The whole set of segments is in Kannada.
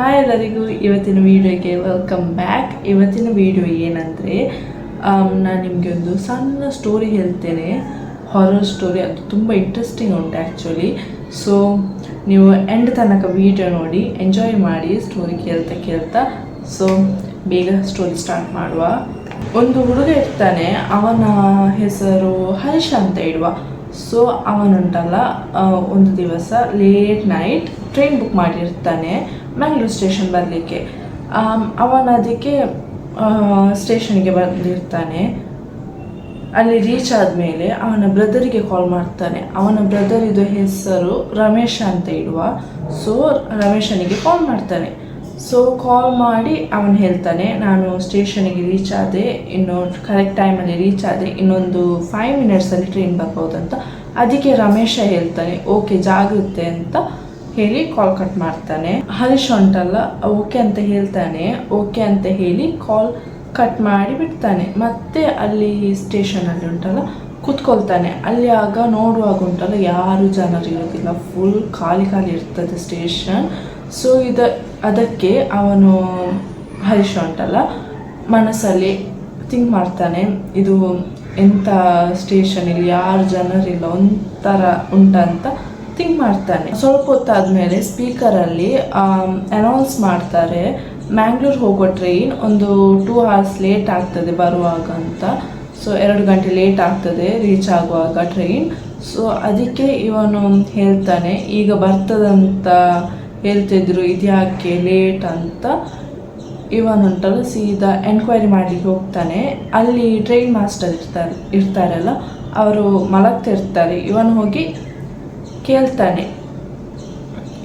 ಹಾಯ್ ಎಲ್ಲರಿಗೂ, ಇವತ್ತಿನ ವಿಡಿಯೋಗೆ ವೆಲ್ಕಮ್ ಬ್ಯಾಕ್ ಇವತ್ತಿನ ವಿಡಿಯೋ ಏನಂದರೆ ನಾನು ನಿಮಗೆ ಒಂದು ಸಣ್ಣ ಸ್ಟೋರಿ ಹೇಳ್ತೇನೆ. ಹಾರರ್ ಸ್ಟೋರಿ ಅದು ತುಂಬ ಇಂಟ್ರೆಸ್ಟಿಂಗ್ ಉಂಟು ಆ್ಯಕ್ಚುಲಿ ಸೊ ನೀವು ಎಂಡ್ ತನಕ ವಿಡಿಯೋ ನೋಡಿ ಎಂಜಾಯ್ ಮಾಡಿ ಸ್ಟೋರಿ ಕೇಳ್ತಾ ಕೇಳ್ತಾ ಸೊ ಬೇಗ ಸ್ಟೋರಿ ಸ್ಟಾರ್ಟ್ ಮಾಡುವ. ಒಂದು ಹುಡುಗ ಇರ್ತಾನೆ, ಅವನ ಹೆಸರು ಹರ್ಷ ಅಂತ ಇಡುವ. ಸೊ ಅವನುಂಟಲ್ಲ ಒಂದು ದಿವಸ ಲೇಟ್ ನೈಟ್ ಟ್ರೈನ್ ಬುಕ್ ಮಾಡಿರ್ತಾನೆ. ಮ್ಯಾಂಗ್ಳೂರ್ ಸ್ಟೇಷನ್ ಬರಲಿಕ್ಕೆ. ಅವನ ಅದಕ್ಕೆ ಸ್ಟೇಷನ್ಗೆ ಬಂದಿರ್ತಾನೆ. ಅಲ್ಲಿ ರೀಚ್ ಆದಮೇಲೆ ಅವನ ಬ್ರದರಿಗೆ ಕಾಲ್ ಮಾಡ್ತಾನೆ. ಅವನ ಬ್ರದರ್ ಇದು ಹೆಸರು ರಮೇಶ ಅಂತ ಇಡುವ. ಸೊ ರಮೇಶನಿಗೆ ಕಾಲ್ ಮಾಡ್ತಾನೆ. ಸೊ ಕಾಲ್ ಮಾಡಿ ಅವನು ಹೇಳ್ತಾನೆ, ನಾನು ಸ್ಟೇಷನಿಗೆ ರೀಚ್ ಆದೆ, ಇನ್ನು ಕರೆಕ್ಟ್ ಟೈಮಲ್ಲಿ ರೀಚ್ ಆದೆ, ಇನ್ನೊಂದು ಫೈವ್ ಮಿನಿಟ್ಸಲ್ಲಿ ಟ್ರೈನ್ ಬರ್ಬೋದಂತ. ಅದಕ್ಕೆ ರಮೇಶ ಹೇಳ್ತಾನೆ ಓಕೆ ಜಾಗುತ್ತೆ ಅಂತ. ಹೇಳಿ ಕಾಲ್ ಕಟ್ ಮಾಡ್ತಾನೆ. ಹರೀಶ್ ಉಂಟಲ್ಲ ಓಕೆ ಅಂತ ಹೇಳ್ತಾನೆ. ಓಕೆ ಅಂತ ಹೇಳಿ ಕಾಲ್ ಕಟ್ ಮಾಡಿ ಬಿಡ್ತಾನೆ. ಮತ್ತೆ ಅಲ್ಲಿ ಸ್ಟೇಷನಲ್ಲಿ ಉಂಟಲ್ಲ, ಕುತ್ಕೊಳ್ತಾನೆ. ಅಲ್ಲಿ ಆಗ ನೋಡುವಾಗ ಉಂಟಲ್ಲ, ಯಾರು ಜನರು ಇರೋದಿಲ್ಲ. ಫುಲ್ ಖಾಲಿ ಖಾಲಿ ಇರ್ತದೆ ಸ್ಟೇಷನ್ ಸೊ ಇದ, ಅದಕ್ಕೆ ಅವನು ಹರೀಶ್ ಉಂಟಲ್ಲ, ಮನಸ್ಸಲ್ಲಿ ಥಿಂಕ್ ಮಾಡ್ತಾನೆ. ಇದು ಎಂಥ ಸ್ಟೇಷನ್ ಇಲ್ಲಿ, ಯಾರು ಜನರಿಲ್ಲ, ಒಂಥರ ಉಂಟಂತ ಥಿಂಕ್ ಮಾಡ್ತಾನೆ. ಸ್ವಲ್ಪ ಹೊತ್ತಾದ್ಮೇಲೆ ಸ್ಪೀಕರಲ್ಲಿ ಅನೌನ್ಸ್ ಮಾಡ್ತಾರೆ ಮ್ಯಾಂಗ್ಳೂರ್ ಹೋಗೋ ಟ್ರೈನ್ ಒಂದು ಟೂ ಅವರ್ಸ್ ಲೇಟ್ ಆಗ್ತದೆ ಬರುವಾಗ ಅಂತ. ಸೊ ಎರಡು ಗಂಟೆ ಲೇಟ್ ಆಗ್ತದೆ ರೀಚ್ ಆಗುವಾಗ ಟ್ರೈನ್ ಸೊ ಅದಕ್ಕೆ ಇವನು ಹೇಳ್ತಾನೆ, ಈಗ ಬರ್ತದಂತ ಹೇಳ್ತಿದ್ರು ಇದ್ಯಾಕೆ ಲೇಟ್ ಅಂತ? ಇವನುಂಟಲ್ಲ ಸೀದಾ ಎನ್ಕ್ವೈರಿ ಮಾಡಲಿಕ್ಕೆ ಹೋಗ್ತಾನೆ. ಅಲ್ಲಿ ಟ್ರೈನ್ ಮಾಸ್ಟರ್ ಇರ್ತಾರೆ, ಇರ್ತಾರಲ್ಲ, ಅವರು ಮಲಗ್ತಿರ್ತಾರೆ ಇವನು ಹೋಗಿ ಕೇಳ್ತಾನೆ.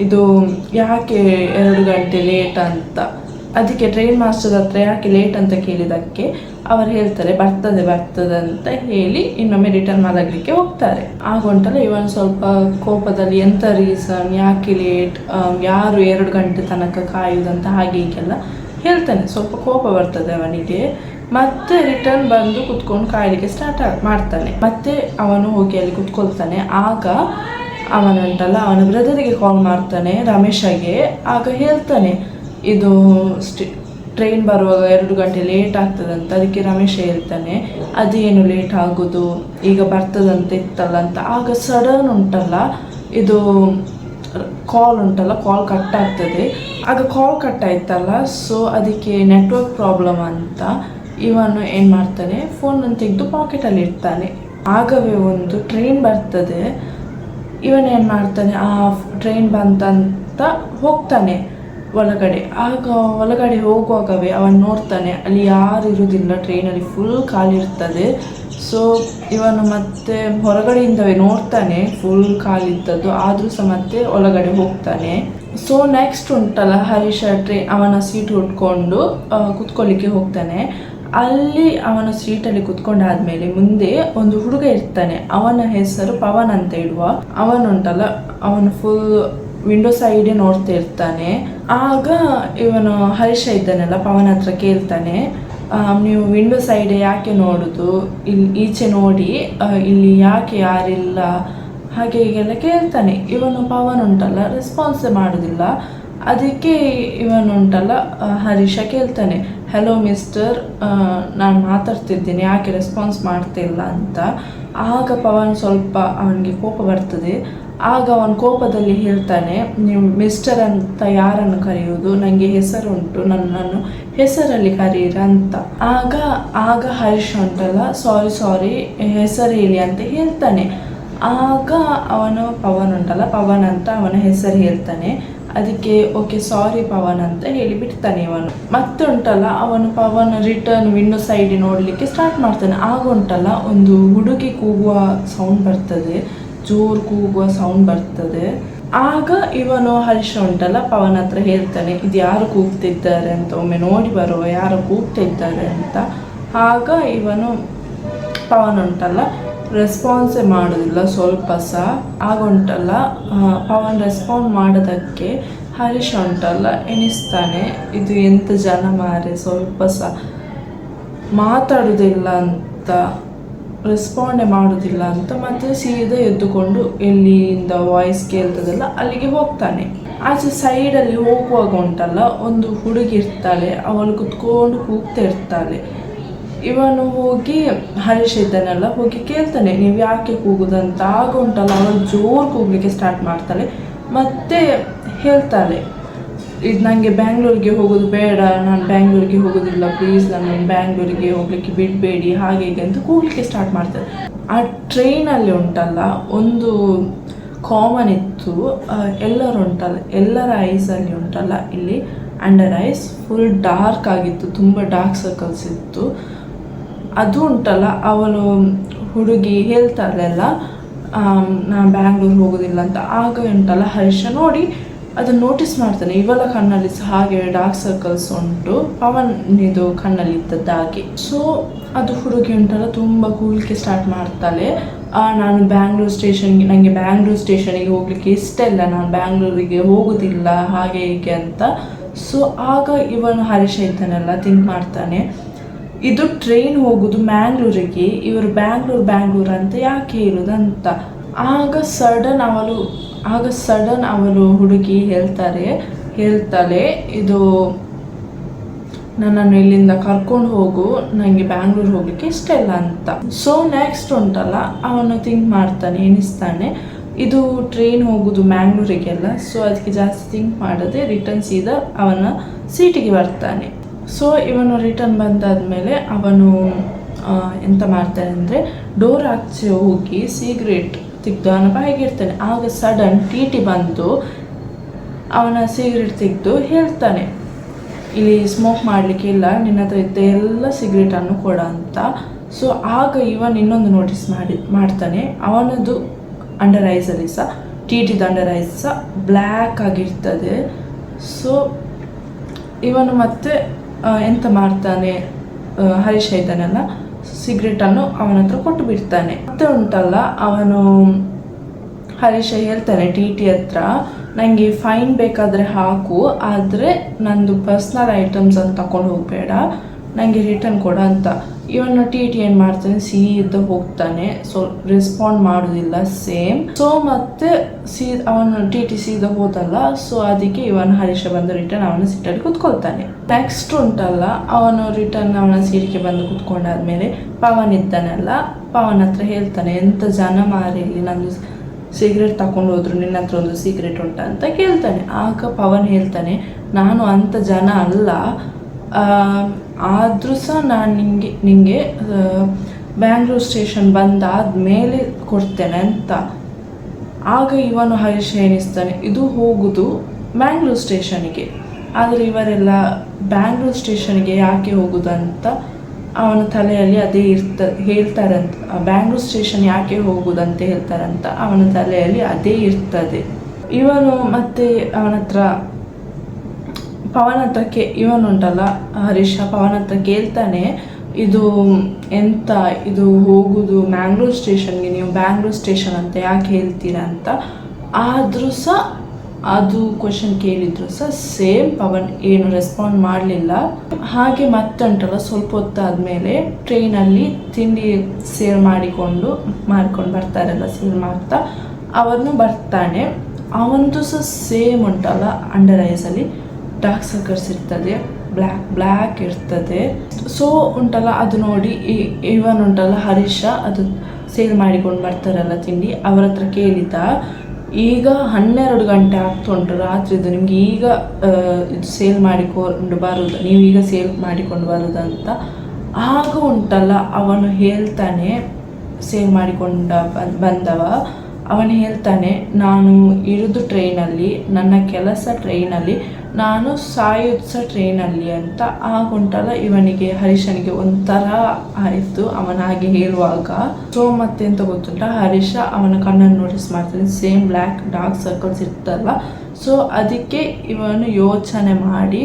ಇದು ಯಾಕೆ ಎರಡು ಗಂಟೆ ಲೇಟ್ ಅಂತ. ಅದಕ್ಕೆ ಟ್ರೈನ್ ಮಾಸ್ಟರ್ ಹತ್ರ ಯಾಕೆ ಲೇಟ್ ಅಂತ ಕೇಳಿದಕ್ಕೆ ಅವರು ಹೇಳ್ತಾರೆ, ಬರ್ತದೆ ಬರ್ತದೆ ಅಂತ ಹೇಳಿ ಇನ್ನೊಮ್ಮೆ ರಿಟರ್ನ್ ಮಲಗಲಿಕ್ಕೆ ಹೋಗ್ತಾರೆ. ಆ ಉಂಟಲ್ಲ ಇವನು ಸ್ವಲ್ಪ ಕೋಪದಲ್ಲಿ ಎಂಥ ರೀಸನ್ ಯಾಕೆ ಲೇಟ್ ಯಾರು ಎರಡು ಗಂಟೆ ತನಕ ಕಾಯುವುದಂತ ಹಾಗೆ ಹೀಗೆಲ್ಲ ಹೇಳ್ತಾನೆ. ಸ್ವಲ್ಪ ಕೋಪ ಬರ್ತದೆ ಅವನಿಗೆ. ಮತ್ತೆ ರಿಟರ್ನ್ ಬಂದು ಕುತ್ಕೊಂಡು ಕಾಯಲಿಕ್ಕೆ ಸ್ಟಾರ್ಟ್ ಮಾಡ್ತಾನೆ. ಮತ್ತೆ ಅವನು ಹೋಗಿ ಅಲ್ಲಿ ಕುತ್ಕೊಳ್ತಾನೆ. ಆಗ ಅವನುಂಟಲ್ಲ ಅವನ ಬ್ರದರಿಗೆ ಕಾಲ್ ಮಾಡ್ತಾನೆ ರಮೇಶಗೆ ಆಗ ಹೇಳ್ತಾನೆ, ಇದು ಟ್ರೈನ್ ಬರುವಾಗ ಎರಡು ಗಂಟೆ ಲೇಟ್ ಆಗ್ತದಂತ, ಅದಕ್ಕೆ ರಮೇಶ ಹೇಳ್ತಾನೆ, ಅದೇನು ಲೇಟ್ ಆಗೋದು? ಈಗ ಬರ್ತದಂತ ಇತ್ತಲ್ಲ ಅಂತ. ಆಗ ಸಡನ್ ಉಂಟಲ್ಲ, ಇದು ಕಾಲ್ ಉಂಟಲ್ಲ ಕಾಲ್ ಕಟ್ ಆಗ್ತದೆ. ಆಗ ಕಾಲ್ ಕಟ್ ಆಯ್ತಲ್ಲ ಸೊ ಅದಕ್ಕೆ ನೆಟ್ವರ್ಕ್ ಪ್ರಾಬ್ಲಮ್ ಅಂತ ಇವನು ಏನು ಮಾಡ್ತಾನೆ ಫೋನನ್ನು ತೆಗೆದು ಪಾಕೆಟಲ್ಲಿ ಇಡ್ತಾನೆ. ಆಗವೇ ಒಂದು ಟ್ರೈನ್ ಬರ್ತದೆ. ಇವನ್ ಏನು ಮಾಡ್ತಾನೆ ಆ ಟ್ರೈನ್ ಬಂತಂತ ಹೋಗ್ತಾನೆ ಒಳಗಡೆ. ಆಗ ಒಳಗಡೆ ಹೋಗುವಾಗವೇ ಅವನು ನೋಡ್ತಾನೆ ಅಲ್ಲಿ ಯಾರು ಇರುವುದಿಲ್ಲ ಟ್ರೈನಲ್ಲಿ ಫುಲ್ ಖಾಲಿ ಇರ್ತದೆ. ಸೊ ಇವನು ಮತ್ತೆ ಹೊರಗಡೆಯಿಂದವೇ ನೋಡ್ತಾನೆ ಫುಲ್ ಖಾಲಿ ಇದ್ದದ್ದು ಆದರೂ ಸಹ ಮತ್ತೆ ಒಳಗಡೆ ಹೋಗ್ತಾನೆ. ಸೊ ನೆಕ್ಸ್ಟ್ ಉಂಟಲ್ಲ ಹರೀಶ ಟ್ರೈನ್ ಅವನ ಸೀಟ್ ಆ, ಕುತ್ಕೊಳ್ಳಿಕ್ಕೆ ಹೋಗ್ತಾನೆ. ಅಲ್ಲಿ ಅವನ ಸೀಟಲ್ಲಿ ಕುತ್ಕೊಂಡಾದ್ಮೇಲೆ ಮುಂದೆ ಒಂದು ಹುಡುಗ ಇರ್ತಾನೆ. ಅವನ ಹೆಸರು ಪವನ್ ಅಂತ ಇಡುವ. ಅವನುಂಟಲ್ಲ, ಅವನು ಫುಲ್ ವಿಂಡೋ ಸೈಡ್ ನೋಡ್ತಾ ಇರ್ತಾನೆ. ಆಗ ಇವನು ಹರೀಶ ಇದ್ದಾನಲ್ಲ, ಪವನ್ ಹತ್ರ ಕೇಳ್ತಾನೆ ನೀವು ವಿಂಡೋ ಸೈಡ್ ಯಾಕೆ ನೋಡುದು? ಇಲ್ಲಿ ಈಚೆ ನೋಡಿ ಇಲ್ಲಿ ಯಾಕೆ ಯಾರಿಲ್ಲ? ಹಾಗೆ ಹೀಗೆಲ್ಲ ಕೇಳ್ತಾನೆ. ಇವನು ಪವನ್ ಉಂಟಲ್ಲ ರೆಸ್ಪಾನ್ಸ್ ಮಾಡೋದಿಲ್ಲ. ಅದಕ್ಕೆ ಇವನುಂಟಲ್ಲ ಹರೀಶ ಕೇಳ್ತಾನೆ. ಹಲೋ ಮಿಸ್ಟರ್ ನಾನು ಮಾತಾಡ್ತಿದ್ದೀನಿ. ಯಾಕೆ ರೆಸ್ಪಾನ್ಸ್ ಮಾಡ್ತಿಲ್ಲ ಅಂತ. ಆಗ ಪವನ್ ಸ್ವಲ್ಪ ಅವನಿಗೆ ಕೋಪ ಬರ್ತದೆ. ಆಗ ಅವನ ಕೋಪದಲ್ಲಿ ಹೇಳ್ತಾನೆ, ನೀವು ಮಿಸ್ಟರ್ ಅಂತ ಯಾರನ್ನು ಕರೆಯುವುದು? ನನಗೆ ಹೆಸರುಂಟು ನನ್ನನ್ನು ಹೆಸರಲ್ಲಿ ಕರೀರ ಅಂತ. ಆಗ ಆಗ ಹರೀಶ್ ಉಂಟಲ್ಲ ಸಾರಿ ಸಾರಿ ಹೆಸರು ಹೇಳಿ ಅಂತ ಹೇಳ್ತಾನೆ. ಆಗ ಅವನು ಪವನ್ ಉಂಟಲ್ಲ, ಪವನ್ ಅಂತ ಅವನ ಹೆಸರು ಹೇಳ್ತಾನೆ. ಅದಕ್ಕೆ, ಓಕೆ, ಸಾರಿ ಪವನ್ ಅಂತ ಹೇಳಿ ಬಿಡ್ತಾನೆ ಇವನು. ಮತ್ತೆ ಉಂಟಲ್ಲ ಅವನು ಪವನ್ ರಿಟರ್ನ್ ವಿಂಡೋ ಸೈಡ್ ನೋಡಲಿಕ್ಕೆ ಸ್ಟಾರ್ಟ್ ಮಾಡ್ತಾನೆ. ಆಗ ಉಂಟಲ್ಲ ಒಂದು ಹುಡುಗಿ ಕೂಗುವ ಸೌಂಡ್ ಬರ್ತದೆ. ಜೋರು ಕೂಗುವ ಸೌಂಡ್ ಬರ್ತದೆ. ಆಗ ಇವನು ಹರ್ಷ ಉಂಟಲ್ಲ, ಪವನ್ ಹತ್ರ ಹೇಳ್ತಾನೆ, ಇದು ಯಾರು ಕೂಗ್ತಿದ್ದಾರೆ ಅಂತ, ಒಮ್ಮೆ ನೋಡಿ ಬರುವ ಯಾರು ಕೂಗ್ತಿದ್ದಾರೆ ಅಂತ. ಆಗ ಇವನು, ಪವನ್ ಉಂಟಲ್ಲ ರೆಸ್ಪಾನ್ಸೇ ಮಾಡೋದಿಲ್ಲ, ಸ್ವಲ್ಪ ಸಹ ಆಗುಂಟಲ್ಲ. ಅವನು ರೆಸ್ಪಾಂಡ್ ಮಾಡೋದಕ್ಕೆ ಹರೀಶ್ ಉಂಟಲ್ಲ, ಎಣಿಸ್ತಾನೆ. ಇದು ಎಂಥ ಜನ ಮಾರೆ, ಸ್ವಲ್ಪ ಸಹ ಮಾತಾಡೋದಿಲ್ಲ ಅಂತ ರೆಸ್ಪಾಂಡೇ ಮಾಡೋದಿಲ್ಲ ಅಂತ ಮತ್ತೆ ಸೀದಾ ಎದ್ದುಕೊಂಡು ಎಲ್ಲಿಂದ ವಾಯ್ಸ್ ಕೇಳ್ತದಲ್ಲ, ಅಲ್ಲಿಗೆ ಹೋಗ್ತಾನೆ. ಆಚೆ ಸೈಡಲ್ಲಿ ಹೋಗುವಾಗ ಉಂಟಲ್ಲ, ಒಂದು ಹುಡುಗಿ ಇರ್ತಾಳೆ, ಅವಳು ಕುತ್ಕೊಂಡು ಕೂಗ್ತಾ ಇರ್ತಾಳೆ. ಇವನು ಹೋಗಿ ಹರೀಶ್ ಇದ್ದಾನೆಲ್ಲ ಹೋಗಿ ಕೇಳ್ತಾನೆ, ನೀವು ಯಾಕೆ ಕೂಗುದಂತ ಆಗ ಉಂಟಲ್ಲ ಅವಳು ಜೋರು ಕೂಗ್ಲಿಕ್ಕೆ ಸ್ಟಾರ್ಟ್ ಮಾಡ್ತಾನೆ, ಮತ್ತೆ ಹೇಳ್ತಾನೆ, ಇದು ನನಗೆ ಬ್ಯಾಂಗ್ಳೂರಿಗೆ ಹೋಗೋದು ಬೇಡ, ನಾನು ಬ್ಯಾಂಗ್ಳೂರಿಗೆ ಹೋಗೋದಿಲ್ಲ ಪ್ಲೀಸ್ ನಾನು ಬ್ಯಾಂಗ್ಳೂರಿಗೆ ಹೋಗ್ಲಿಕ್ಕೆ ಬಿಡಬೇಡಿ, ಹಾಗೆ ಹೀಗೆ ಅಂತ ಕೂಗ್ಲಿಕ್ಕೆ ಸ್ಟಾರ್ಟ್ ಮಾಡ್ತಾರೆ ಆ ಟ್ರೈನಲ್ಲಿ ಉಂಟಲ್ಲ, ಒಂದು ಕಾಮನ್ ಇತ್ತು ಎಲ್ಲರೂ ಉಂಟಲ್ಲ, ಎಲ್ಲರ ಐಸಲ್ಲಿ ಉಂಟಲ್ಲ, ಇಲ್ಲಿ ಅಂಡರ್ ಐಸ್ ಫುಲ್ ಡಾರ್ಕ್ ಆಗಿತ್ತು, ತುಂಬ ಡಾರ್ಕ್ ಸರ್ಕಲ್ಸ್ ಇತ್ತು. ಅದು ಉಂಟಲ್ಲ ಅವಳು ಹುಡುಗಿ ಹೇಳ್ತಾರಲ್ಲ ನಾನು ಬ್ಯಾಂಗ್ಳೂರ್ ಹೋಗೋದಿಲ್ಲ ಅಂತ. ಆಗ ಉಂಟಲ್ಲ ಹರ್ಷ ನೋಡಿ ಅದನ್ನು ನೋಟಿಸ್ ಮಾಡ್ತಾನೆ ಇವಳ ಕಣ್ಣಲ್ಲಿ ಸಹ ಹಾಗೆ ಡಾರ್ಕ್ ಸರ್ಕಲ್ಸ್ ಉಂಟು. ಪವನ್ ಇದು ಕಣ್ಣಲ್ಲಿ ಇದ್ದದ್ದು ಹಾಗೆ. ಸೊ ಅದು ಹುಡುಗಿ ಉಂಟಲ್ಲ ತುಂಬ ಕೂಲಿಕೆ ಸ್ಟಾರ್ಟ್ ಮಾಡ್ತಾಳೆ. ನಾನು ಬ್ಯಾಂಗ್ಳೂರ್ ಸ್ಟೇಷನ್ಗೆ ನನಗೆ ಬ್ಯಾಂಗ್ಳೂರ್ ಸ್ಟೇಷನಿಗೆ ಹೋಗ್ಲಿಕ್ಕೆ ಇಷ್ಟ ಇಲ್ಲ, ನಾನು ಬ್ಯಾಂಗ್ಳೂರಿಗೆ ಹೋಗೋದಿಲ್ಲ, ಹಾಗೆ ಹೀಗೆ ಅಂತ. ಸೊ ಆಗ ಇವನು ಹರೀಶ ಇದ್ದಾನೆಲ್ಲ ಥಿಂಕ್ ಮಾಡ್ತಾನೆ. ಇದು ಟ್ರೈನ್ ಹೋಗುದು ಮ್ಯಾಂಗ್ಳೂರಿಗೆ ಇವರು ಬ್ಯಾಂಗ್ಳೂರ್ ಬ್ಯಾಂಗ್ಳೂರ್ ಅಂತ ಯಾಕೆ ಇರೋದಂತ ಆಗ ಸಡನ್ ಅವಳು, ಆಗ ಸಡನ್ ಅವಳು ಹುಡುಗಿ ಹೇಳ್ತಾರೆ, ಹೇಳ್ತಾಳೆ, ಇದು ನನ್ನನ್ನು ಇಲ್ಲಿಂದ ಕರ್ಕೊಂಡು ಹೋಗು ನನಗೆ ಬ್ಯಾಂಗ್ಳೂರ್ ಹೋಗ್ಲಿಕ್ಕೆ ಇಷ್ಟ ಇಲ್ಲ ಅಂತ. ಸೊ ನೆಕ್ಸ್ಟ್ ಉಂಟಲ್ಲ, ಅವನು ಥಿಂಕ್ ಮಾಡ್ತಾನೆ ಎನಿಸ್ತಾನೆ ಇದು ಟ್ರೈನ್ ಹೋಗುದು ಮ್ಯಾಂಗ್ಳೂರಿಗೆಲ್ಲ ಸೊ ಅದಕ್ಕೆ ಜಾಸ್ತಿ ಥಿಂಕ್ ಮಾಡದೆ ರಿಟರ್ನ್ ಸೀದಾ ಅವನ ಸೀಟಿಗೆ ಬರ್ತಾನೆ. ಸೊ ಇವನು ರಿಟರ್ನ್ ಬಂದಾದ್ಮೇಲೆ ಅವನು ಆ, ಎಂತ ಮಾಡ್ತಾನೆ ಅಂದರೆ ಡೋರ್ ಆಚೆ ಹೋಗಿ ಸಿಗರೇಟ್ ತೆಗ್ದು ಅವನ ಬಾಯಿಗೆ ಇಡ್ತಾನೆ. ಆಗ ಸಡನ್ ಟಿ ಟಿ ಬಂದು ಅವನ ಸಿಗರೇಟ್ ತೆಗೆದು ಹೇಳ್ತಾನೆ ಇಲ್ಲಿ ಸ್ಮೋಕ್ ಮಾಡಲಿಕ್ಕೆ ಇಲ್ಲ ನಿನ್ನ ಹತ್ರ ಇದ್ದ ಎಲ್ಲ ಸಿಗರೇಟನ್ನು ಕೊಡ ಅಂತ. ಸೊ ಆಗ ಇವನ್ ಇನ್ನೊಂದು ನೋಟಿಸ್ ಮಾಡಿ ಮಾಡ್ತಾನೆ. ಅವನದು ಅಂಡರ್ ಐಸಲ್ಲಿ ಸಹ ಟಿ ಟಿದ ಅಂಡರ್ ಐಸ್ ಸಹ ಬ್ಲ್ಯಾಕ್ ಆಗಿರ್ತದೆ. ಸೊ ಇವನು ಮತ್ತೆ ಎಂತ ಮಾಡ್ತಾನೆ? ಹರೀಶ್ ಇದ್ದಾನಲ್ಲ ಸಿಗರೇಟನ್ನು ಅವನ ಹತ್ರ ಕೊಟ್ಟು ಬಿಡ್ತಾನೆ. ಮತ್ತೆ ಉಂಟಲ್ಲ, ಅವನು ಹರೀಶ ಹೇಳ್ತಾನೆ, ಟಿ ಟಿ ಹತ್ರ ನನಗೆ ಫೈನ್ ಬೇಕಾದರೆ ಹಾಕು, ಆದರೆ ನಂದು ಪರ್ಸ್ನಲ್ ಐಟಮ್ಸ್ ಅಂತ ತಗೊಂಡು ಹೋಗಬೇಡ ನನಗೆ ರಿಟರ್ನ್ ಕೊಡ ಅಂತ. ಇವನು ಟಿ ಟಿ ಏನು ಮಾಡ್ತಾನೆ? ಸೀದಾ ಹೋಗ್ತಾನೆ. ಸೊ ರೆಸ್ಪಾಂಡ್ ಮಾಡೋದಿಲ್ಲ ಸೇಮ್ ಸೊ ಮತ್ತೆ ಸಿ, ಅವನು ಟಿ ಟಿ ಸೀದಾ ಹೋದಲ್ಲ. ಸೊ ಅದಕ್ಕೆ ಇವನ್ ಹರೀಶ ಬಂದು ರಿಟರ್ನ್ ಅವನ ಸೀಟಲ್ಲಿ ಕುತ್ಕೊಳ್ತಾನೆ. ನೆಕ್ಸ್ಟ್ ಉಂಟಲ್ಲ, ಅವನು ರಿಟರ್ನ್ ಅವನ ಸೀಟಿಗೆ ಬಂದು ಕುತ್ಕೊಂಡಾದ್ಮೇಲೆ ಪವನ್ ಇದ್ದಾನಲ್ಲ, ಪವನ್ ಹತ್ರ ಹೇಳ್ತಾನೆ, ಎಂತ ಜನ ಮಾರಿ ಇಲ್ಲಿ? ನಂದು ಸಿಗರೇಟ್ ತಗೊಂಡು ಹೋದ್ರು, ನಿನ್ನ ಹತ್ರ ಒಂದು ಸೀಕ್ರೆಟ್ ಉಂಟ ಅಂತ ಕೇಳ್ತಾನೆ. ಆಗ ಪವನ್ ಹೇಳ್ತಾನೆ, ನಾನು ಅಂತ ಜನ ಅಲ್ಲ ಆದರೂ ಸಹ ನಾನು ನಿಮಗೆ ನಿಮಗೆ ಬ್ಯಾಂಗ್ಳೂರ್ ಸ್ಟೇಷನ್ ಬಂದಾದ ಮೇಲೆ ಕೊಡ್ತೇನೆ ಅಂತ. ಆಗ ಇವನು ಹರೀಶ್ ಎನಿಸ್ತಾನೆ ಇದು ಹೋಗುದು ಬ್ಯಾಂಗ್ಳೂರ್ ಸ್ಟೇಷನಿಗೆ ಆದರೆ ಇವರೆಲ್ಲ ಬ್ಯಾಂಗ್ಳೂರ್ ಸ್ಟೇಷನ್ಗೆ ಯಾಕೆ ಹೋಗುದಂತ ಅವನ ತಲೆಯಲ್ಲಿ ಅದೇ ಇರ್ತ ಹೇಳ್ತಾರಂತ ಬ್ಯಾಂಗ್ಳೂರ್ ಸ್ಟೇಷನ್ ಯಾಕೆ ಹೋಗುದಂತ ಹೇಳ್ತಾರಂತ ಅವನ ತಲೆಯಲ್ಲಿ ಅದೇ ಇರ್ತದೆ. ಇವನು ಮತ್ತೆ ಅವನ ಹತ್ರ ಪವನ್ ಹತ್ರ ಕೇ ಇವನುಂಟಲ್ಲ ಹರೀಶ ಪವನ್ ಹತ್ರ ಕೇಳ್ತಾನೆ ಇದು ಎಂತ, ಇದು ಹೋಗುದು ಮ್ಯಾಂಗ್ಳೂರ್ ಸ್ಟೇಷನ್ಗೆ ನೀವು ಬ್ಯಾಂಗ್ಳೂರ್ ಸ್ಟೇಷನ್ ಅಂತ ಯಾಕೆ ಹೇಳ್ತೀರಾ ಅಂತ? ಆದರೂ ಸಹ ಅದು ಕ್ವಶನ್ ಕೇಳಿದ್ರು ಸಹ ಸೇಮ್ ಪವನ್ ಏನು ರೆಸ್ಪಾಂಡ್ ಮಾಡಲಿಲ್ಲ. ಹಾಗೆ ಮತ್ತೆ ಉಂಟಲ್ಲ ಸ್ವಲ್ಪ ಹೊತ್ತಾದಮೇಲೆ ಟ್ರೈನಲ್ಲಿ ತಿಂಡಿ ಸೇಲ್ ಮಾಡಿಕೊಂಡು, ಮಾಡ್ಕೊಂಡು ಬರ್ತಾರಲ್ಲ ಸೇಲ್ ಮಾಡ್ತಾ, ಅವನು ಬರ್ತಾನೆ. ಅವನದು ಸಹ ಸೇಮ್ ಉಂಟಲ್ಲ ಅಂಡರ್ ಐಸಲ್ಲಿ ಡಾರ್ಕ್ ಸರ್ಕಲ್ಸ್ ಇರ್ತದೆ ಬ್ಲ್ಯಾಕ್ ಬ್ಲ್ಯಾಕ್ ಇರ್ತದೆ. ಸೊ ಉಂಟಲ್ಲ, ಅದು ನೋಡಿ ಇವನ್ ಉಂಟಲ್ಲ, ಹರೀಶ, ಅದು ಸೇಲ್ ಮಾಡಿಕೊಂಡು ಬರ್ತಾರಲ್ಲ ತಿಂಡಿ, ಅವರ ಹತ್ರ ಕೇಳಿದ, ಈಗ ಹನ್ನೆರಡು ಗಂಟೆ ಆಗ್ತಾ ಉಂಟು ರಾತ್ರಿದು, ನಿಮ್ಗೆ ಈಗ ಇದು ಸೇಲ್ ಮಾಡಿಕೊಂಡು ಬರುದು, ನೀವು ಈಗ ಸೇಲ್ ಮಾಡಿಕೊಂಡು ಬರುದಂತ ಆಗ ಉಂಟಲ್ಲ, ಅವನು ಹೇಳ್ತಾನೆ ಸೇವ್ ಮಾಡಿಕೊಂಡ ಬಂದವ, ಅವನು ಹೇಳ್ತಾನೆ, ನಾನು ಇರೋದು ಟ್ರೈನಲ್ಲಿ ನನ್ನ ಕೆಲಸ ಟ್ರೈನಲ್ಲಿ ನಾನು ಸಾಯುತ್ಸ ಟ್ರೈನಲ್ಲಿ ಅಂತ ಆಗುಂಟಲ್ಲ ಇವನಿಗೆ ಹರೀಶನಿಗೆ ಒಂಥರ ಆಯಿತು. ಅವನ ಹಾಗೆ ಹೇಳುವಾಗ ಸೊ ಮತ್ತೆ ಅಂತ ಗೊತ್ತುಂಟ? ಹರೀಶ ಅವನ ಕಣ್ಣನ್ನು ನೋಟಿಸ್ ಮಾಡ್ತಾನೆ. ಸೇಮ್ ಬ್ಲ್ಯಾಕ್ ಡಾರ್ಕ್ ಸರ್ಕಲ್ಸ್ ಇರ್ತಲ್ಲ ಸೊ ಅದಕ್ಕೆ ಇವನು ಯೋಚನೆ ಮಾಡಿ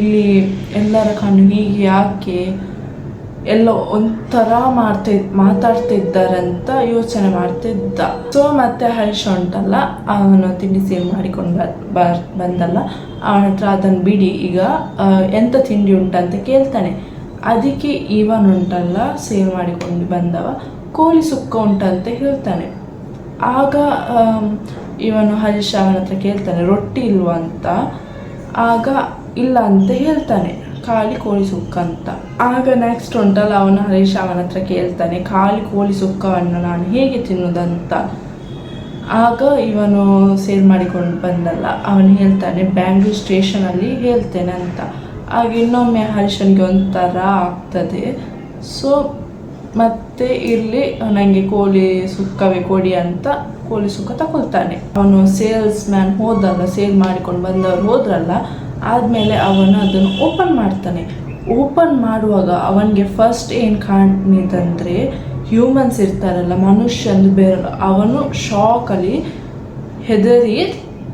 ಇಲ್ಲಿ ಎಲ್ಲರ ಕಣ್ಣು ಹೀಗೆ ಯಾಕೆ ಎಲ್ಲೋ ಒಂಥರ ಮಾಡ್ತಾ ಮಾತಾಡ್ತಿದ್ದಾರಂತ ಯೋಚನೆ ಮಾಡ್ತಿದ್ದ ಸೊ ಮತ್ತೆ ಹರ್ಷ ಉಂಟಲ್ಲ, ಅವನು ತಿಂಡಿ ಸೇವ್ ಮಾಡಿಕೊಂಡು ಬರ್, ಬಂದಲ್ಲ. ಅವನ ಹತ್ರ ಅದನ್ನು ಬಿಡಿ, ಈಗ ಎಂಥ ತಿಂಡಿ ಉಂಟಂತ ಕೇಳ್ತಾನೆ. ಅದಕ್ಕೆ ಇವನ್ ಉಂಟಲ್ಲ ಸೇವ್ ಮಾಡಿಕೊಂಡು ಬಂದವ. ಕೋಳಿ ಸುಕ್ಕ ಉಂಟಂತ ಹೇಳ್ತಾನೆ. ಆಗ ಇವನು ಹರೀಶ್ ಅವನ ಹತ್ರ ಕೇಳ್ತಾನೆ, ರೊಟ್ಟಿ ಇಲ್ವಾ ಅಂತ? ಆಗ, ಇಲ್ಲ ಅಂತ ಹೇಳ್ತಾನೆ. ಖಾಲಿ ಕೋಳಿ ಸುಕ್ಕ ಅಂತ. ಆಗ ನೆಕ್ಸ್ಟ್ ಉಂಟಲ್ಲ, ಅವನು ಹರೀಶ್ ಅವನ ಹತ್ರ ಕೇಳ್ತಾನೆ, ಖಾಲಿ ಕೋಳಿ ಸುಕ್ಕವನ್ನು ನಾನು ಹೇಗೆ ತಿನ್ನೋದಂತ? ಆಗ ಇವನು ಸೇಲ್ ಮಾಡಿಕೊಂಡು ಬಂದಲ್ಲ. ಅವನು ಹೇಳ್ತಾನೆ, ಬ್ಯಾಂಗ್ಳೂರ್ ಸ್ಟೇಷನಲ್ಲಿ ಹೇಳ್ತೇನೆ ಅಂತ. ಆಗ ಇನ್ನೊಮ್ಮೆ ಹರೀಶನ್ಗೆ ಒಂಥರ ಆಗ್ತದೆ. ಸೊ ಮತ್ತೆ ಇಲ್ಲಿ ನನಗೆ ಕೋಳಿ ಸುಕ್ಕವೇ ಕೊಡಿ ಅಂತ ಕೋಳಿ ಸುಕ್ಕ ತಗೊಳ್ತಾನೆ ಅವನು ಸೇಲ್ಸ್ ಮ್ಯಾನ್ ಹೋದಲ್ಲ, ಸೇಲ್ ಮಾಡಿಕೊಂಡು ಬಂದವರು ಹೋದ್ರಲ್ಲ ಆದಮೇಲೆ ಅವನು ಅದನ್ನು ಓಪನ್ ಮಾಡ್ತಾನೆ. ಓಪನ್ ಮಾಡುವಾಗ ಅವನಿಗೆ ಫಸ್ಟ್ ಏನು ಕಾಣಿದಂದರೆ ಹ್ಯೂಮನ್ಸ್ ಇರ್ತಾರಲ್ಲ, ಮನುಷ್ಯಂದು ಬೇರೆ ಅವನು ಶಾಕಲ್ಲಿ ಹೆದರಿ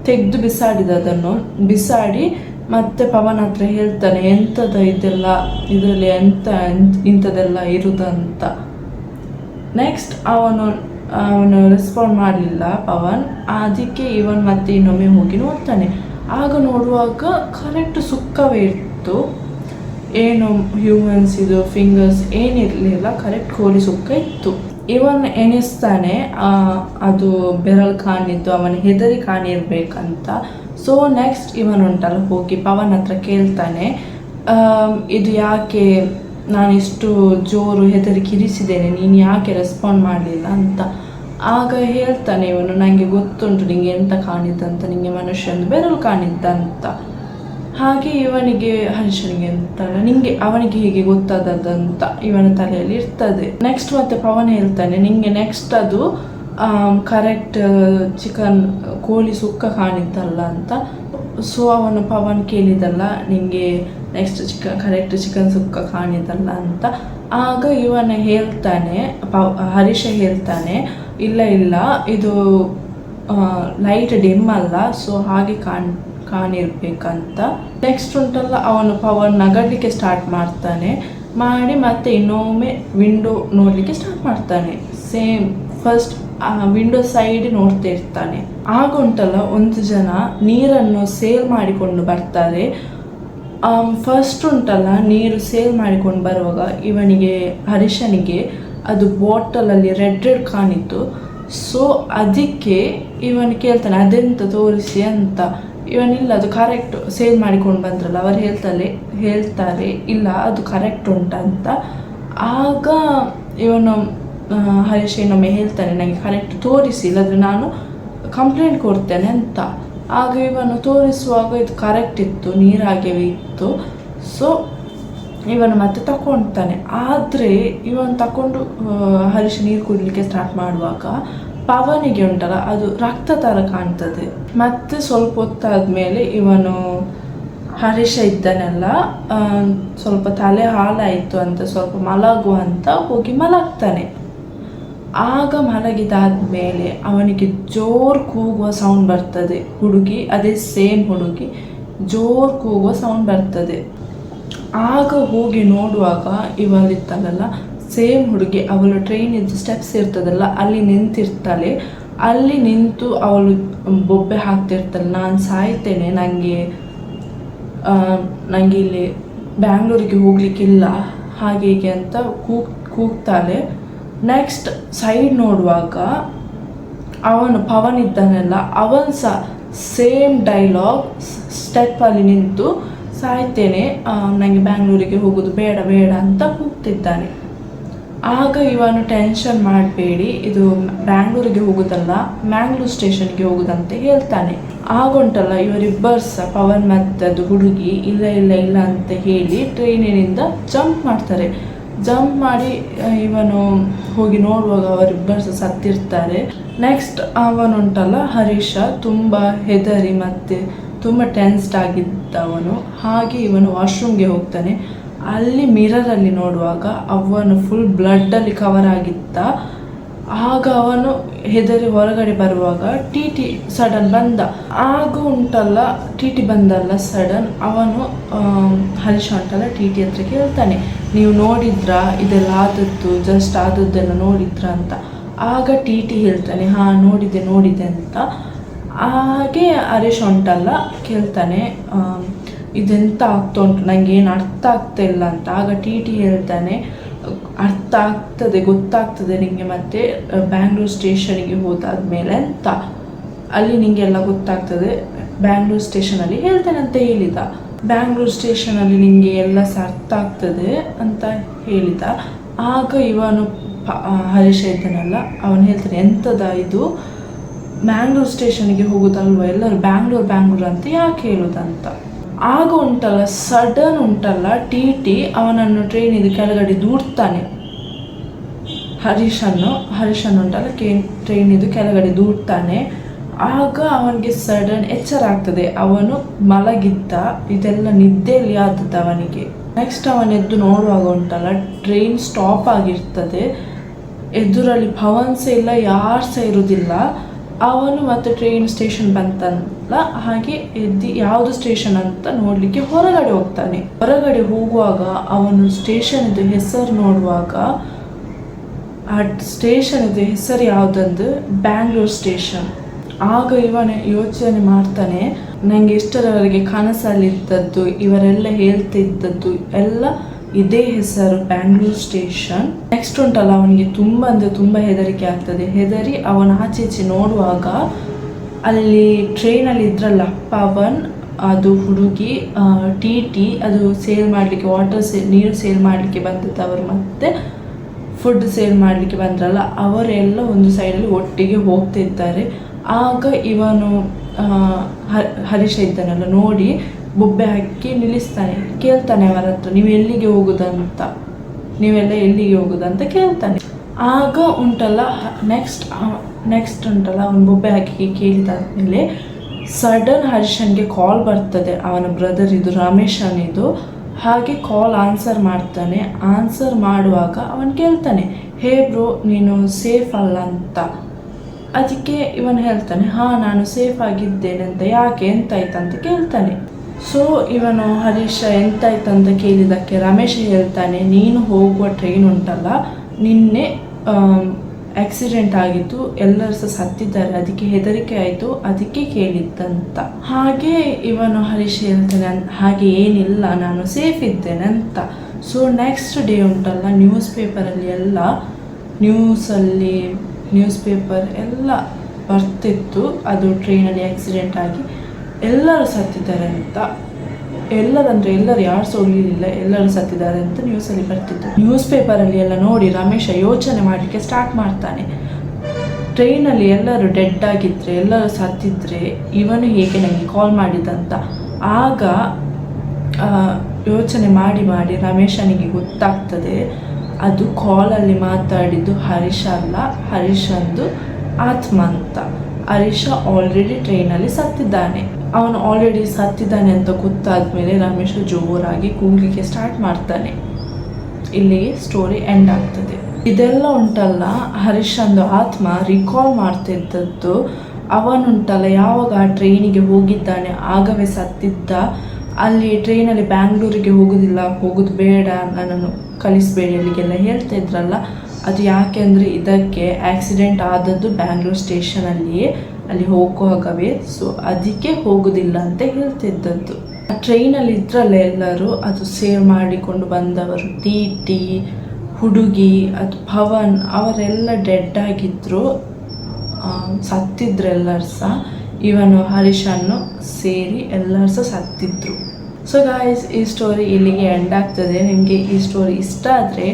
ತೆಗೆದು ಬಿಸಾಡಿದ ಅದನ್ನು. ಬಿಸಾಡಿ ಮತ್ತೆ ಪವನ್ ಹತ್ರ ಹೇಳ್ತಾನೆ, ಎಂಥದ ಇದೆಲ್ಲ, ಇದರಲ್ಲಿ ಇಂಥದೆಲ್ಲ ಇಂಥದ್ದೆಲ್ಲ ಇರುದಂತ? ನೆಕ್ಸ್ಟ್ ಅವನು ಅವನು ರೆಸ್ಪಾಂಡ್ ಮಾಡಲಿಲ್ಲ ಪವನ್. ಅದಕ್ಕೆ ಇವನ್ ಮತ್ತೆ ಇನ್ನೊಮ್ಮೆ ಹೋಗಿ ನೋಡ್ತಾನೆ. ಆಗ ನೋಡುವಾಗ ಕರೆಕ್ಟ್ ಸುಕ್ಕವೇ ಇತ್ತು. ಏನು ಹ್ಯೂಮನ್ಸ್ ಇದು ಫಿಂಗರ್ಸ್ ಏನಿರಲಿಲ್ಲ ಕರೆಕ್ಟ್ ಕೋಳಿ ಸುಕ್ಕ ಇತ್ತು. ಇವನ್ ಎಣಿಸ್ತಾನೆ ಅದು ಬೆರಳು ಕಾಣಿದ್ದು, ಅವನ ಹೆದರಿ ಕಾಣಿರ್ಬೇಕಂತ. ಸೊ ನೆಕ್ಸ್ಟ್ ಇವನ್ ಉಂಟಲ್ಲ ಹೋಗಿ ಪವನ್ ಹತ್ರ ಕೇಳ್ತಾನೆ ಇದು ಯಾಕೆ ನಾನು ಇಷ್ಟು ಜೋರು ಹೆದರಿ ಕಿರಿಸಿದ್ದೇನೆ ನೀನು ಯಾಕೆ ರೆಸ್ಪಾಂಡ್ ಮಾಡಲಿಲ್ಲ? ಅಂತ. ಆಗ ಹೇಳ್ತಾನೆ ಇವನು ನನಗೆ ಗೊತ್ತುಂಟು, ನಿಂಗೆ ಎಂತ ಕಾಣಿದ್ದಂತ? ನಿಂಗೆ ಮನುಷ್ಯನ ಬೆರಳು ಕಾಣಿದ್ದಂತ? ಹಾಗೆ ಇವನಿಗೆ ಹರಿಶನಿಗೆ ಅಂತಲ್ಲ ನಿಂಗೆ, ಅವನಿಗೆ ಹೀಗೆ ಗೊತ್ತಾದದಂತ? ಇವನ ತಲೆಯಲ್ಲಿ ಇರ್ತದೆ. ನೆಕ್ಸ್ಟ್ ಮತ್ತೆ ಪವನ್ ಹೇಳ್ತಾನೆ, ನಿಂಗೆ ನೆಕ್ಸ್ಟ್ ಅದು ಕರೆಕ್ಟ್ ಚಿಕನ್ ಕೋಳಿ ಸುಕ್ಕ ಕಾಣಿದ್ದಲ್ಲ ಅಂತ? ಸೊ ಅವನು ಪವನ್ ಕೇಳಿದಲ್ಲ, ನಿಂಗೆ next chicken correct chicken sukka ಕಾಣಿದಲ್ಲ ಅಂತ? ಆಗ ಇವನ ಹೇಳ್ತಾನೆ ಪ ಹರೀಶ ಹೇಳ್ತಾನೆ ಇಲ್ಲ ಇಲ್ಲ. ಇದು ಲೈಟ್ ಡಿಮ್ ಅಲ್ಲ ಸೊ ಹಾಗೆ ಕಾಣ್, ಕಾಣಿರ್ಬೇಕಂತ. ನೆಕ್ಸ್ಟ್ ಉಂಟಲ್ಲ, ಅವನು ಪವನ್ ನಗಡ್ಲಿಕ್ಕೆ ಸ್ಟಾರ್ಟ್ ಮಾಡ್ತಾನೆ. ಮಾಡಿ ಮತ್ತೆ ಇನ್ನೊಮ್ಮೆ ವಿಂಡೋ ನೋಡಲಿಕ್ಕೆ ಸ್ಟಾರ್ಟ್ ಮಾಡ್ತಾನೆ. ಸೇಮ್ ಫಸ್ಟ್ ವಿಂಡೋ ಸೈಡ್ ನೋಡ್ತಾ ಇರ್ತಾನೆ. ಆಗ ಉಂಟಲ್ಲ, ಒಂದು ಜನ ನೀರನ್ನು ಸೇಲ್ ಮಾಡಿಕೊಂಡು ಬರ್ತಾರೆ. ಫಸ್ಟ್ ಉಂಟಲ್ಲ, ನೀರು ಸೇಲ್ ಮಾಡಿಕೊಂಡು ಬರುವಾಗ ಇವನಿಗೆ, ಹರೀಶನಿಗೆ ಅದು ಬಾಟಲಲ್ಲಿ ರೆಡ್ ರೆಡ್ ಕಾಣಿತ್ತು. ಸೊ ಅದಕ್ಕೆ ಇವನು ಕೇಳ್ತಾನೆ, ಅದೆಂತ ತೋರಿಸಿ ಅಂತ. ಇವನಿಲ್ಲ, ಅದು ಕರೆಕ್ಟ್ ಸೇಲ್ ಮಾಡಿಕೊಂಡು ಬಂದ್ರಲ್ಲ, ಅವರು ಹೇಳ್ತಾರೆ ಹೇಳ್ತಾರೆ, ಇಲ್ಲ, ಅದು ಕರೆಕ್ಟ್ ಉಂಟಂತ ಆಗ ಇವನು ಹರೀಶ್ ಏನೊಮ್ಮೆ ಹೇಳ್ತಾನೆ ನನಗೆ ಕರೆಕ್ಟ್ ತೋರಿಸಿ, ಇಲ್ಲದ್ರೆ ನಾನು ಕಂಪ್ಲೇಂಟ್ ಕೊಡ್ತೇನೆ ಅಂತ. ಆಗ ಇವನು ತೋರಿಸುವಾಗ ಇದು ಕರೆಕ್ಟ್ ಇತ್ತು ನೀರಾಗೆ ಇತ್ತು. ಸೊ ಇವನು ಮತ್ತೆ ತಗೊಳ್ತಾನೆ ಆದರೆ ಇವನು ತಕೊಂಡು ಹರೀಶ್ ನೀರು ಕುಡಲಿಕ್ಕೆ ಸ್ಟಾರ್ಟ್ ಮಾಡುವಾಗ ಪವನಿಗೆ ಉಂಟಲ್ಲ, ಅದು ರಕ್ತ ಥರ ಕಾಣ್ತದೆ. ಮತ್ತೆ ಸ್ವಲ್ಪ ಹೊತ್ತಾದ್ಮೇಲೆ ಇವನು ಹರೀಶ ಇದ್ದಾನೆಲ್ಲ ಸ್ವಲ್ಪ ತಲೆ ಹಾಳಾಯಿತು ಅಂತ, ಸ್ವಲ್ಪ ಮಲಗು ಅಂತ ಹೋಗಿ ಮಲಗ್ತಾನೆ. ಆಗ ಮಲಗಿದಾದ್ಮೇಲೆ ಅವನಿಗೆ ಜೋರು ಕೂಗುವ ಸೌಂಡ್ ಬರ್ತದೆ. ಹುಡುಗಿ, ಅದೇ ಸೇಮ್ ಹುಡುಗಿ, ಜೋರು ಕೂಗುವ ಸೌಂಡ್ ಬರ್ತದೆ. ಆಗ ಹೋಗಿ ನೋಡುವಾಗ ಇವಳಿತ್ತಲ್ಲ ಸೇಮ್ ಹುಡುಗಿ, ಅವಳು ಟ್ರೈನ್ ಇದ್ದು ಸ್ಟೆಪ್ಸ್ ಇರ್ತದಲ್ಲ, ಅಲ್ಲಿ ನಿಂತಿರ್ತಾಳೆ. ಅಲ್ಲಿ ನಿಂತು ಅವಳು ಬೊಬ್ಬೆ ಹಾಕ್ತಿರ್ತಾಳೆ, ನಾನು ಸಾಯ್ತೇನೆ ನನಗೆ ನನಗೆ ಇಲ್ಲಿ ಬ್ಯಾಂಗ್ಳೂರಿಗೆ ಹೋಗ್ಲಿಕ್ಕಿಲ್ಲ ಹಾಗೆ ಹೀಗೆ ಅಂತ ಕೂಗ್, ಕೂಗ್ತಾಳೆ. ನೆಕ್ಸ್ಟ್ ಸೈಡ್ ನೋಡುವಾಗ ಅವನು ಪವನ್ ಇದ್ದಾನೆಲ್ಲ, ಅವನು ಸಹ ಸೇಮ್ ಡೈಲಾಗ್ ಸ್ಟೆಪ್ಪಲ್ಲಿ ನಿಂತು ಸಾಯ್ತೇನೆ ನನಗೆ ಬ್ಯಾಂಗ್ಳೂರಿಗೆ ಹೋಗೋದು ಬೇಡ ಬೇಡ ಅಂತ ಹೋಗ್ತಿದ್ದಾನೆ ಆಗ ಇವನು ಟೆನ್ಷನ್ ಮಾಡಬೇಡಿ, ಇದು ಬ್ಯಾಂಗ್ಳೂರಿಗೆ ಹೋಗೋದಲ್ಲ, ಮ್ಯಾಂಗ್ಳೂರ್ ಸ್ಟೇಷನ್ಗೆ ಹೋಗೋದಂತೆ ಹೇಳ್ತಾನೆ. ಆಗುಂಟಲ್ಲ ಇವರಿಬ್ಬರು ಸಹ ಪವನ್ ಮತ್ತು ಅದು ಹುಡುಗಿ, ಇಲ್ಲ ಇಲ್ಲ ಇಲ್ಲ ಅಂತ ಹೇಳಿ ಟ್ರೈನಿನಿಂದ ಜಂಪ್ ಮಾಡ್ತಾರೆ. ಜಂಪ್ ಮಾಡಿ ಇವನು ಹೋಗಿ ನೋಡುವಾಗ ಅವರಿಬ್ಬರು ಸಹ ಸತ್ತಿರ್ತಾರೆ. ನೆಕ್ಸ್ಟ್ ಅವನುಂಟಲ್ಲ ಹರೀಶ, ತುಂಬ ಹೆದರಿ ಮತ್ತು ತುಂಬ ಟೆನ್ಸ್ಡ್ ಆಗಿದ್ದವನು. ಹಾಗೆ ಇವನು ವಾಶ್ರೂಮ್ಗೆ ಹೋಗ್ತಾನೆ. ಅಲ್ಲಿ ಮಿರರಲ್ಲಿ ನೋಡುವಾಗ ಅವನು ಫುಲ್ ಬ್ಲಡ್ಡಲ್ಲಿ ಕವರ್ ಆಗಿದ್ದ. ಆಗ ಅವನು ಹೆದರಿ ಹೊರಗಡೆ ಬರುವಾಗ ಟಿ ಟಿ ಸಡನ್ ಬಂದ. ಆಗ ಉಂಟಲ್ಲ ಟಿ ಟಿ ಬಂದಲ್ಲ ಸಡನ್ ಅವನು ಹರೀಶ ಉಂಟಲ್ಲ ಟಿ ಟಿ ಹತ್ರ ಕೇಳ್ತಾನೆ. ನೀವು ನೋಡಿದ್ರಾ? ಇದೆಲ್ಲ ಆದದ್ದು ಜಸ್ಟ್ ಆದದ್ದೆಲ್ಲ ನೋಡಿದ್ರಾ? ಅಂತ. ಆಗ ಟಿ ಟಿ ಹೇಳ್ತಾನೆ, ಹಾಂ, ನೋಡಿದೆ ನೋಡಿದೆ ಅಂತ. ಹಾಗೆ ಹರೀಶ್ ಉಂಟಲ್ಲ ಕೇಳ್ತಾನೆ ಇದೆಂತ ಆಗ್ತಾ ಉಂಟು? ಏನು ಅರ್ಥ ಆಗ್ತಾ ಇಲ್ಲ ಅಂತ. ಆಗ ಟಿ ಟಿ ಹೇಳ್ತಾನೆ, ಅರ್ಥ ಆಗ್ತದೆ, ಗೊತ್ತಾಗ್ತದೆ ನಿಮಗೆ ಮತ್ತೆ ಬ್ಯಾಂಗ್ಳೂರ್ ಸ್ಟೇಷನಿಗೆ ಹೋದಾದ್ಮೇಲೆ ಅಂತ. ಅಲ್ಲಿ ನಿಮಗೆ ಎಲ್ಲ ಗೊತ್ತಾಗ್ತದೆ, ಬ್ಯಾಂಗ್ಳೂರ್ ಸ್ಟೇಷನಲ್ಲಿ ಹೇಳ್ತಾನೆ ಅಂತ ಹೇಳಿದ. ಬ್ಯಾಂಗ್ಳೂರ್ ಸ್ಟೇಷನಲ್ಲಿ ನಿಮಗೆ ಎಲ್ಲ ಸಹ ಅರ್ಥ ಆಗ್ತದೆ ಅಂತ ಹೇಳಿದ. ಆಗ ಇವನು ಹರೀಶ್ ಹೇಳ್ತಾನಲ್ಲ, ಅವನು ಹೇಳ್ತಾನೆ ಎಂಥದ ಇದು? ಮ್ಯಾಂಗ್ಳೂರ್ ಸ್ಟೇಷನ್ಗೆ ಹೋಗೋದಲ್ವ? ಎಲ್ಲರೂ ಬ್ಯಾಂಗ್ಳೂರ್ ಬ್ಯಾಂಗ್ಳೂರ್ ಅಂತ ಯಾಕೆ ಹೇಳೋದಂತ? ಆಗ ಉಂಟಲ್ಲ ಸಡನ್ ಉಂಟಲ್ಲ, ಟಿ ಟಿ ಅವನನ್ನು ಟ್ರೈನಿದು ಕೆಳಗಡೆ ದೂಡ್ತಾನೆ. ಹರೀಶನ್ನು, ಹರೀಶನ್ ಉಂಟಲ್ಲ ಟ್ರೈನ್ ಇದು ಕೆಳಗಡೆ ದೂಡ್ತಾನೆ. ಆಗ ಅವನಿಗೆ ಸಡನ್ ಎಚ್ಚರ ಆಗ್ತದೆ. ಅವನು ಮಲಗಿದ್ದ, ಇದೆಲ್ಲ ನಿದ್ದೆಯಲ್ಲಿ ಆದದ್ದು ಅವನಿಗೆ. ನೆಕ್ಸ್ಟ್ ಅವನ ಎದ್ದು ನೋಡುವಾಗ ಉಂಟಲ್ಲ ಟ್ರೈನ್ ಸ್ಟಾಪ್ ಆಗಿರ್ತದೆ. ಎದುರಲ್ಲಿ ಪವನ್ ಸಹ ಇಲ್ಲ ಯಾರು ಸಹ ಇರುವುದಿಲ್ಲ ಅವನು ಮತ್ತೆ ಟ್ರೈನ್ ಸ್ಟೇಷನ್ ಬಂತಲ್ಲ, ಹಾಗೆ ಎದ್ದು ಯಾವುದು ಸ್ಟೇಷನ್ ಅಂತ ನೋಡಲಿಕ್ಕೆ ಹೊರಗಡೆ ಹೋಗ್ತಾನೆ. ಹೊರಗಡೆ ಹೋಗುವಾಗ ಅವನು ಸ್ಟೇಷನ್ ಹೆಸರು ನೋಡುವಾಗ, ಆ ಸ್ಟೇಷನ್ ಇದೆ ಹೆಸರು ಯಾವುದಂದ್ರೆ ಬ್ಯಾಂಗ್ಳೂರ್ ಸ್ಟೇಷನ್ ಆಗ ಇವನ ಯೋಚನೆ ಮಾಡ್ತಾನೆ ನನಗೆ ಇಷ್ಟರವರೆಗೆ ಕನಸಲ್ಲಿದ್ದದ್ದು, ಇವರೆಲ್ಲ ಹೇಳ್ತಿದ್ದದ್ದು ಎಲ್ಲ ಇದೇ ಹೆಸರು ಬ್ಯಾಂಗ್ಳೂರ್ ಸ್ಟೇಷನ್ ನೆಕ್ಸ್ಟ್ ಉಂಟಲ್ಲ, ಅವನಿಗೆ ತುಂಬ ಅಂದರೆ ತುಂಬ ಹೆದರಿಕೆ ಆಗ್ತದೆ. ಹೆದರಿ ಅವನ ಈಚೆ ನೋಡುವಾಗ ಅಲ್ಲಿ ಟ್ರೈನಲ್ಲಿ ಇದ್ರಲ್ಲ, ಪವನ್, ಅದು ಹುಡುಗಿ ಟಿ ಟಿ, ಅದು ಸೇಲ್ ಮಾಡಲಿಕ್ಕೆ ವಾಟರ್ ಸೇಲ್ ನೀರು ಸೇಲ್ ಮಾಡಲಿಕ್ಕೆ ಬಂದಿತ್ತು ಅವರು. ಮತ್ತೆ ಫುಡ್ ಸೇಲ್ ಮಾಡಲಿಕ್ಕೆ ಬಂದ್ರಲ್ಲ, ಅವರೆಲ್ಲ ಒಂದು ಸೈಡಲ್ಲಿ ಒಟ್ಟಿಗೆ ಹೋಗ್ತಿದ್ದಾರೆ. ಆಗ ಇವನು ಹರೀಶ ಇದ್ದಾನಲ್ಲ, ನೋಡಿ ಬೊಬ್ಬೆ ಹಾಕಿ ನಿಲ್ಲಿಸ್ತಾನೆ. ಕೇಳ್ತಾನೆ ಅವರ ನೀವು ಎಲ್ಲಿಗೆ ಹೋಗುದಂತ? ನೀವೆಲ್ಲ ಎಲ್ಲಿಗೆ ಹೋಗುದಂತ ಕೇಳ್ತಾನೆ. ಆಗ ಉಂಟಲ್ಲ ನೆಕ್ಸ್ಟ್ ನೆಕ್ಸ್ಟ್ ಉಂಟಲ್ಲ, ಅವನು ಬೊಬ್ಬೆ ಹಾಕಿ ಕೇಳಿದಾದ್ಮೇಲೆ ಸಡನ್ ಹರ್ಷನ್ಗೆ ಕಾಲ್ ಬರ್ತದೆ. ಅವನ ಬ್ರದರ್ ಇದು ರಮೇಶ್ ಇದು. ಹಾಗೆ ಕಾಲ್ ಆನ್ಸರ್ ಮಾಡ್ತಾನೆ. ಆನ್ಸರ್ ಮಾಡುವಾಗ ಅವನು ಕೇಳ್ತಾನೆ, ಹೇ ಬ್ರೋ, ನೀನು ಸೇಫ್ ಅಲ್ಲ ಅಂತ. ಅದಕ್ಕೆ ಇವನು ಹೇಳ್ತಾನೆ, ಹಾಂ, ನಾನು ಸೇಫ್ ಆಗಿದ್ದೇನೆ ಅಂತ, ಯಾಕೆ? ಎಂತಾಯ್ತಂತ ಕೇಳ್ತಾನೆ. ಸೊ ಇವನು ಹರೀಶ ಎಂತಾಯ್ತಂತ ಕೇಳಿದ್ದಕ್ಕೆ ರಮೇಶ್ ಹೇಳ್ತಾನೆ, ನೀನು ಹೋಗುವ ಟ್ರೈನ್ ಉಂಟಲ್ಲ, ನಿನ್ನೆ ಆಕ್ಸಿಡೆಂಟ್ ಆಗಿತ್ತು, ಎಲ್ಲರೂ ಸಹ ಸತ್ತಿದ್ದಾರೆ, ಅದಕ್ಕೆ ಹೆದರಿಕೆ ಆಯಿತು, ಅದಕ್ಕೆ ಕೇಳಿದ್ದಂತ. ಹಾಗೆ ಇವನು ಹರೀಶ್ ಹೇಳ್ತಾನೆ, "ಅನ್- ಹಾಗೆ ಏನಿಲ್ಲ, ನಾನು ಸೇಫ್ ಇದ್ದೇನೆ ಅಂತ. ಸೊ ನೆಕ್ಸ್ಟ್ ಡೇ ಉಂಟಲ್ಲ ನ್ಯೂಸ್ ಪೇಪರಲ್ಲಿ ಎಲ್ಲ ನ್ಯೂಸಲ್ಲಿ ನ್ಯೂಸ್ ಪೇಪರ್ ಎಲ್ಲ ಬರ್ತಿತ್ತು, ಅದು ಟ್ರೈನಲ್ಲಿ ಆಕ್ಸಿಡೆಂಟ್ ಆಗಿ. ಎಲ್ಲರೂ ಸತ್ತಿದ್ದಾರೆ ಅಂತ. ಎಲ್ಲರಂದ್ರೆ ಎಲ್ಲರೂ ಯಾರು ಸಹ ಎಲ್ಲರೂ ಸತ್ತಿದ್ದಾರೆ ಅಂತ ನ್ಯೂಸಲ್ಲಿ ಬರ್ತಿತ್ತು. ನ್ಯೂಸ್ ಪೇಪರಲ್ಲಿ ಎಲ್ಲ ನೋಡಿ ರಮೇಶ ಯೋಚನೆ ಮಾಡಲಿಕ್ಕೆ ಸ್ಟಾರ್ಟ್ ಮಾಡ್ತಾನೆ. ಟ್ರೈನಲ್ಲಿ ಎಲ್ಲರೂ ಡೆಡ್ ಆಗಿದ್ರೆ, ಎಲ್ಲರೂ ಸತ್ತಿದ್ರೆ ಇವನು ಹೇಗೆ ನನಗೆ ಕಾಲ್ ಮಾಡಿದಂತ. ಆಗ ಯೋಚನೆ ಮಾಡಿ ಮಾಡಿ ರಮೇಶನಿಗೆ ಗೊತ್ತಾಗ್ತದೆ. ಅದು ಕಾಲಲ್ಲಿ ಮಾತಾಡಿದ್ದು ಹರೀಶ ಅಲ್ಲ ಹರೀಶಂದು ಆತ್ಮ ಅಂತ. ಹರೀಶ ಆಲ್ರೆಡಿ ಟ್ರೈನಲ್ಲಿ ಸತ್ತಿದ್ದಾನೆ. ಅವನು ಆಲ್ರೆಡಿ ಸತ್ತಿದ್ದಾನೆ ಅಂತ ಗೊತ್ತಾದ್ಮೇಲೆ ರಮೇಶ ಜೋರಾಗಿ ಕೂಗ್ಲಿಕ್ಕೆ ಸ್ಟಾರ್ಟ್ ಮಾಡ್ತಾನೆ. ಇಲ್ಲಿಗೆ ಸ್ಟೋರಿ ಎಂಡ್ ಆಗ್ತದೆ. ಇದೆಲ್ಲ ಉಂಟಲ್ಲ ಹರೀಶಂದು ಆತ್ಮ ರಿಕಾಲ್ ಮಾಡ್ತಿದ್ದದ್ದು, ಅವನುಂಟಲ್ಲ ಯಾವಾಗ ಆ ಟ್ರೈನಿಗೆ ಹೋಗಿದ್ದಾನೆ, ಆಗವೇ ಸತ್ತಿದ್ದ, ಅಲ್ಲಿ ಟ್ರೈನಲ್ಲಿ ಬ್ಯಾಂಗ್ಳೂರಿಗೆ ಹೋಗೋದಿಲ್ಲ, ಹೋಗೋದು ಬೇಡ, ನನ್ನನ್ನು ಕಲಿಸ್ಬೇಡಿ ಅಲ್ಲಿಗೆಲ್ಲ ಹೇಳ್ತಾ ಇದ್ರಲ್ಲ ಅದು ಯಾಕೆ ಅಂದರೆ ಇದಕ್ಕೆ ಆಕ್ಸಿಡೆಂಟ್ ಆದದ್ದು ಬ್ಯಾಂಗ್ಳೂರ್ ಸ್ಟೇಷನಲ್ಲಿಯೇ ಅಲ್ಲಿ ಹೋಗುವಾಗವೇ ಸೊ ಅದಕ್ಕೆ ಹೋಗೋದಿಲ್ಲ ಅಂತ ಹೇಳ್ತಿದ್ದದ್ದು. ಆ ಟ್ರೈನಲ್ಲಿ ಇದ್ರಲ್ಲ ಎಲ್ಲರೂ ಅದು ಸೇವ್ ಮಾಡಿಕೊಂಡು ಬಂದವರು. ಟಿ ಟಿ, ಹುಡುಗಿ, ಅದು ಪವನ್ ಅವರೆಲ್ಲ ಡೆಡ್ ಆಗಿದ್ದರು ಸತ್ತಿದ್ರು ಎಲ್ಲರೂ ಸಹ. ಇವನು ಹರೀಶನ್ನು ಸೇರಿ ಎಲ್ಲರೂ ಸಹ ಸತ್ತಿದ್ರು. ಸೊ ಗಾಯ್ಸ್ ಈ ಸ್ಟೋರಿ ಇಲ್ಲಿಗೆ ಎಂಡ್ ಆಗ್ತದೆ. ನಿಮಗೆ ಈ ಸ್ಟೋರಿ ಇಷ್ಟ ಆದರೆ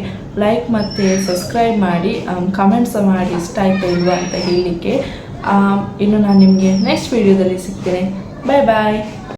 ಲೈಕ್ ಮತ್ತು ಸಬ್ಸ್ಕ್ರೈಬ್ ಮಾಡಿ ಕಮೆಂಟ್ಸ್ ಮಾಡಿ ಇಷ್ಟ ಆಯಿತು ಇಲ್ವಾ ಅಂತ ಹೇಳಲಿಕ್ಕೆ ಇನ್ನು ನಾನು ನಿಮಗೆ ನೆಕ್ಸ್ಟ್ ವೀಡಿಯೋದಲ್ಲಿ ಸಿಗ್ತೇನೆ. ಬಾಯ್ ಬಾಯ್